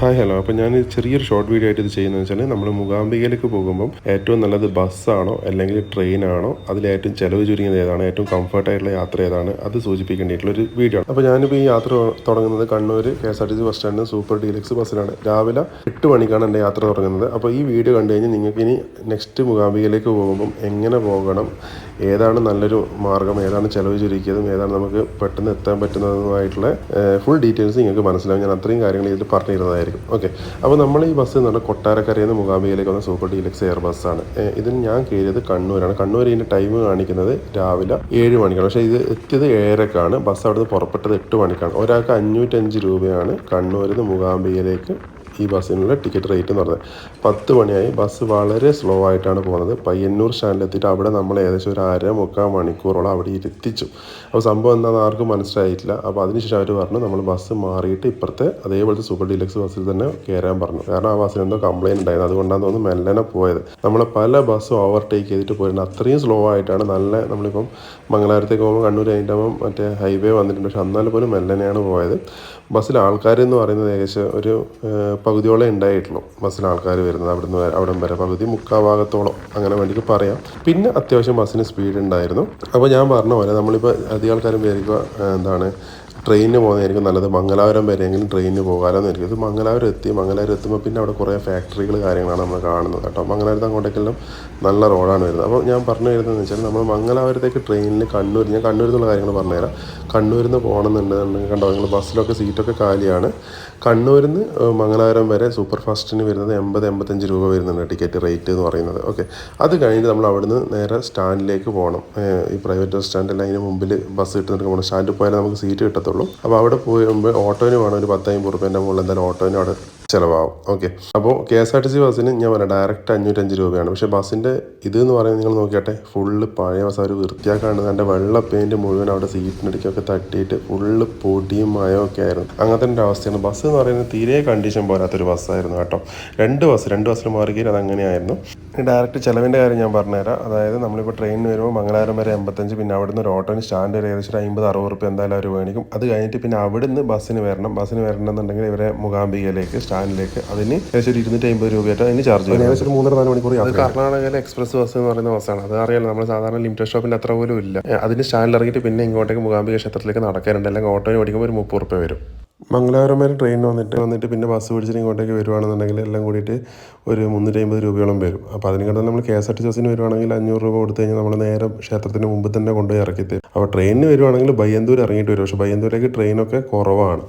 Hi hello അപ്പോൾ ഞാൻ ചെറിയൊരു ഷോർട്ട് വീഡിയോ ആയിട്ട് ഇത് ചെയ്യുന്നത് വെച്ചാൽ നമ്മൾ മുഖാംബികയിലേക്ക് പോകുമ്പം ഏറ്റവും നല്ലത് ബസ്സാണോ അല്ലെങ്കിൽ ട്രെയിനാണോ? അതിലേറ്റവും ചിലവ് ചുരുങ്ങിയത് ഏതാണ്? ഏറ്റവും കംഫർട്ടായിട്ടുള്ള യാത്ര ഏതാണ്? അത് സൂചിപ്പിക്കേണ്ടിയിട്ടുള്ള ഒരു വീഡിയോ ആണ്. അപ്പോൾ ഞാനിപ്പോൾ ഈ യാത്ര തുടങ്ങുന്നത് Kannur K S R T C bus stand super deluxe ബസ്സിലാണ് രാവിലെ എട്ട് മണിക്കാണ് എന്റെ യാത്ര തുടങ്ങുന്നത്. അപ്പോൾ ഈ വീഡിയോ കണ്ടു കഴിഞ്ഞാൽ നിങ്ങൾക്ക് ഇനി നെക്സ്റ്റ് മുഖാംബികയിലേക്ക് പോകുമ്പം എങ്ങനെ പോകണം ഏതാണ് നല്ലൊരു മാർഗം ഏതാണ് ചിലവ് ചുരുക്കിയതും ഏതാണ് നമുക്ക് പെട്ടെന്ന് എത്താൻ പറ്റുന്നതുമായിട്ടുള്ള ഫുൾ ഡീറ്റെയിൽസ് നിങ്ങൾക്ക് മനസ്സിലാവും. ഞാൻ അത്രയും കാര്യങ്ങൾ ഇതിൽ പറഞ്ഞു തരുന്നതായിരിക്കും ഓക്കെ അപ്പോൾ നമ്മൾ ഈ ബസ് എന്ന് കൊട്ടാരക്കരയിൽ നിന്ന് മുകാംബികയിലേക്ക് വന്ന സൂപ്പർ ഡീലക്സ് എയർ ബസ്സാണ് ഇതിന് ഞാൻ കയറിയത് കണ്ണൂരാണ്. കണ്ണൂർ ഇതിന്റെ ടൈം കാണിക്കുന്നത് രാവിലെ ഏഴ് മണിക്കാണ്. പക്ഷേ ഇത് എത്തിയത് ഏഴരക്കാണ്. ബസ് അവിടുന്ന് പുറപ്പെട്ടത് എട്ട് മണിക്കാണ്. ഒരാൾക്ക് അഞ്ഞൂറ്റഞ്ച് രൂപയാണ് കണ്ണൂരിൽ നിന്ന് മുകാംബികയിലേക്ക് ഈ ബസ്സിനുള്ള ടിക്കറ്റ് റേറ്റ് എന്ന് പറഞ്ഞത്. പത്ത് മണിയായി. ബസ് വളരെ സ്ലോ ആയിട്ടാണ് പോകുന്നത് പയ്യന്നൂർ സ്റ്റാൻഡിലെത്തിയിട്ട് അവിടെ നമ്മൾ ഏകദേശം ഒരു അര മുക്കാൽ മണിക്കൂറോളം അവിടെ ഇരുത്തിച്ചു. അപ്പോൾ സംഭവം എന്താണെന്ന് ആർക്കും മനസ്സിലായിട്ടില്ല. അപ്പോൾ അതിനുശേഷം അവർ പറഞ്ഞു നമ്മൾ ബസ് മാറിയിട്ട് ഇപ്പുറത്തെ അതേപോലത്തെ സൂപ്പർ ഡീലക്സ് ബസ്സിൽ തന്നെ കയറാൻ പറഞ്ഞു. കാരണം ആ ബസ്സിന് എന്തോ കംപ്ലയിന്റ് ഉണ്ടായിരുന്നു. അതുകൊണ്ടാണ് തോന്നുന്നു മെല്ലനെ പോയത്. നമ്മൾ പല ബസ്സും ഓവർടേക്ക് ചെയ്തിട്ട് പോയിരുന്നു. അത്രയും സ്ലോ ആയിട്ടാണ് നല്ല നമ്മളിപ്പം മംഗലാപുരത്തേക്ക് പോകുമ്പോൾ കണ്ണൂർ അതിന്റെ മറ്റേ ഹൈവേ വന്നിട്ടുണ്ട്. പക്ഷെ എന്നാൽ പോലും മെല്ലനെയാണ് പോയത്. ബസ്സിൽ ആൾക്കാരെന്ന് പറയുന്നത് ഏകദേശം ഒരു പകുതിയോളം ഉണ്ടായിട്ടുള്ളൂ ബസ്സിൽ ആൾക്കാർ വരുന്നത് അവിടുന്ന് അവിടം വരെ. പകുതി മുക്കാൽ ഭാഗത്തോളം അങ്ങനെ വേണ്ടിയിട്ട് പറയാം. പിന്നെ അത്യാവശ്യം ബസ്സിന് സ്പീഡ് ഉണ്ടായിരുന്നു. അപ്പോൾ ഞാൻ പറഞ്ഞ പോലെ നമ്മളിപ്പോൾ അധികം ആൾക്കാരും വിചാരിക്കുക എന്താണ് ട്രെയിനിന് പോകുന്നതായിരിക്കും നല്ലത്. മംഗലാപുരം വരെയെങ്കിലും ട്രെയിനിന് എനിക്ക് ഇത് മംഗലാപുരം എത്തി മംഗലാപുരം എത്തുമ്പോൾ പിന്നെ അവിടെ കുറേ ഫാക്ടറികൾ കാര്യങ്ങളാണ് നമ്മൾ കാണുന്നത് കേട്ടോ. മംഗലാപുരത്ത് അങ്ങോട്ടേക്കെല്ലാം നല്ല റോഡാണ് വരുന്നത്. അപ്പോൾ ഞാൻ പറഞ്ഞു വരുന്നതെന്ന് വെച്ചാൽ നമ്മൾ മംഗലാപുരത്തേക്ക് ട്രെയിനിൽ കണ്ണൂർ ഞാൻ കണ്ണൂരിൽ നിന്നുള്ള കാര്യങ്ങൾ പറഞ്ഞുതരാം. കണ്ണൂരിൽ നിന്ന് പോകണമെന്നുണ്ടെന്നുണ്ടെങ്കിൽ കണ്ടോ? നിങ്ങൾ ബസ്സിലൊക്കെ സീറ്റൊക്കെ കാലിയാണ്. കണ്ണൂരിൽ നിന്ന് മംഗലാപുരം വരെ സൂപ്പർ ഫാസ്റ്റിന് വരുന്നത് എൺപത് എൺപത്തഞ്ച് രൂപ വരുന്നുണ്ട് ടിക്കറ്റ് റേറ്റ് എന്ന് പറയുന്നത്. ഓക്കെ. അത് കഴിഞ്ഞ് നമ്മൾ അവിടുന്ന് നേരെ സ്റ്റാൻഡിലേക്ക് പോകണം. ഈ പ്രൈവറ്റ് സ്റ്റാൻഡ് സ്റ്റാൻഡിൽ അതിന് മുമ്പിൽ ബസ് കിട്ടുന്നുണ്ട് പോകണം സ്റ്റാൻഡിൽ പോയാൽ നമുക്ക് സീറ്റ് കിട്ടത്തുള്ളൂ. അപ്പോൾ അവിടെ പോകുമ്പോൾ ഓട്ടോന് വേണം ഒരു പത്തമ്പത് റുപ്യേന്റെ മുകളിൽ എന്തായാലും ഓട്ടോന് അവിടെ ചിലവാകും ഓക്കെ അപ്പോൾ K S R T C ബസ്സിന് ഞാൻ പറയാം ഡയറക്റ്റ് അഞ്ഞൂറ്റഞ്ച് രൂപയാണ്. പക്ഷേ ബസ്സിന്റെ ഇത് എന്ന് പറയുന്നത് നിങ്ങൾ നോക്കിയാട്ടെ ഫുള്ള് പഴയ ബസ് അവർ വൃത്തിയാക്കാണ്ട് എന്റെ വെള്ള പെയിന്റ് മുഴുവൻ അവിടെ സീറ്റിനടിക്കൊക്കെ തട്ടിയിട്ട് ഫുള്ള് പൊടിയും മയവും ഒക്കെ ആയിരുന്നു. അങ്ങനത്തെ ഒരു അവസ്ഥയാണ്. ബസ് എന്ന് പറയുന്നത് തീരെ കണ്ടീഷൻ പോരാത്തൊരു ബസ്സായിരുന്നു കേട്ടോ. രണ്ട് ബസ് രണ്ട് ബസ്സിൽ മാറുകയും അത് അങ്ങനെയായിരുന്നു. ഡയറക്റ്റ് ചിലവിന്റെ കാര്യം ഞാൻ പറഞ്ഞുതരാം. അതായത് നമ്മളിപ്പോൾ ട്രെയിനിന് വരുമ്പോൾ മംഗലാപുരം വരെ എൺപത്തഞ്ച് പിന്നെ അവിടുന്ന് ഒരു ഓട്ടോന് സ്റ്റാൻഡ് വരെ ഏകദേശം ഒരു അമ്പത് അറുപത് റുപ്യ എന്തായാലും അവർ മേടിക്കും. അത് കഴിഞ്ഞിട്ട് പിന്നെ അവിടുന്ന് ബസ്സിന് വരണം. ബസ്സിന് വരണമെന്നുണ്ടെങ്കിൽ ഇവരെ മുകാംബികയിലേക്ക് സ്റ്റാൻഡിലേക്ക് അതിന് ഏകദേശം ഒരു ഇരുന്നൂറ്റി അമ്പത് രൂപയായിട്ട് അതിന് ചാർജ് ചെയ്യും ഏകദേശം ഒരു മൂന്നര നാല് മണിക്കൂർ അത് കർണാടകയിലെ എക്സ്പ്രസ് ബസ് എന്ന് പറയുന്ന ബസ്സാണ് അത് അറിയാലോ നമ്മൾ സാധാരണ ലിമിറ്റഡ് ഷോപ്പിന്റെ അത്ര പോലും ഇല്ല. അതിന് സ്റ്റാൻഡിൽ ഇറങ്ങിയിട്ട് പിന്നെ ഇങ്ങോട്ടേക്ക് മുകാംബിക ക്ഷേത്രത്തിലേക്ക് നടക്കാനുണ്ട്. അല്ലെങ്കിൽ ഓട്ടോന് മേടിക്കുമ്പോൾ ഒരു മുപ്പത് റുപ്യ വരും. മംഗലാപുരം വരെ ട്രെയിൻ വന്നിട്ട് വന്നിട്ട് പിന്നെ ബസ് പിടിച്ചിട്ട് ഇങ്ങോട്ടേക്ക് വരുവാണെന്നുണ്ടെങ്കിൽ എല്ലാം കൂടിയിട്ട് ഒരു മുന്നൂറ്റി അമ്പത് രൂപയോളം വരും. അപ്പോൾ അതിനെക്കാട്ടും നമ്മൾ K S R T C ബസ്സിന് വരുവാണെങ്കിൽ അഞ്ഞൂറ് രൂപ കൊടുത്തു കഴിഞ്ഞാൽ നമ്മൾ നേരെ ക്ഷേത്രത്തിന് മുമ്പ് തന്നെ കൊണ്ടുപോയി ഇറക്കി തരും. അപ്പോൾ ട്രെയിനിന് വരുവാണെങ്കിൽ ബയ്യന്തൂർ ഇറങ്ങിയിട്ട് വരും. പക്ഷേ ബയ്യന്തൂരേക്ക് ട്രെയിനൊക്കെ കുറവാണ്.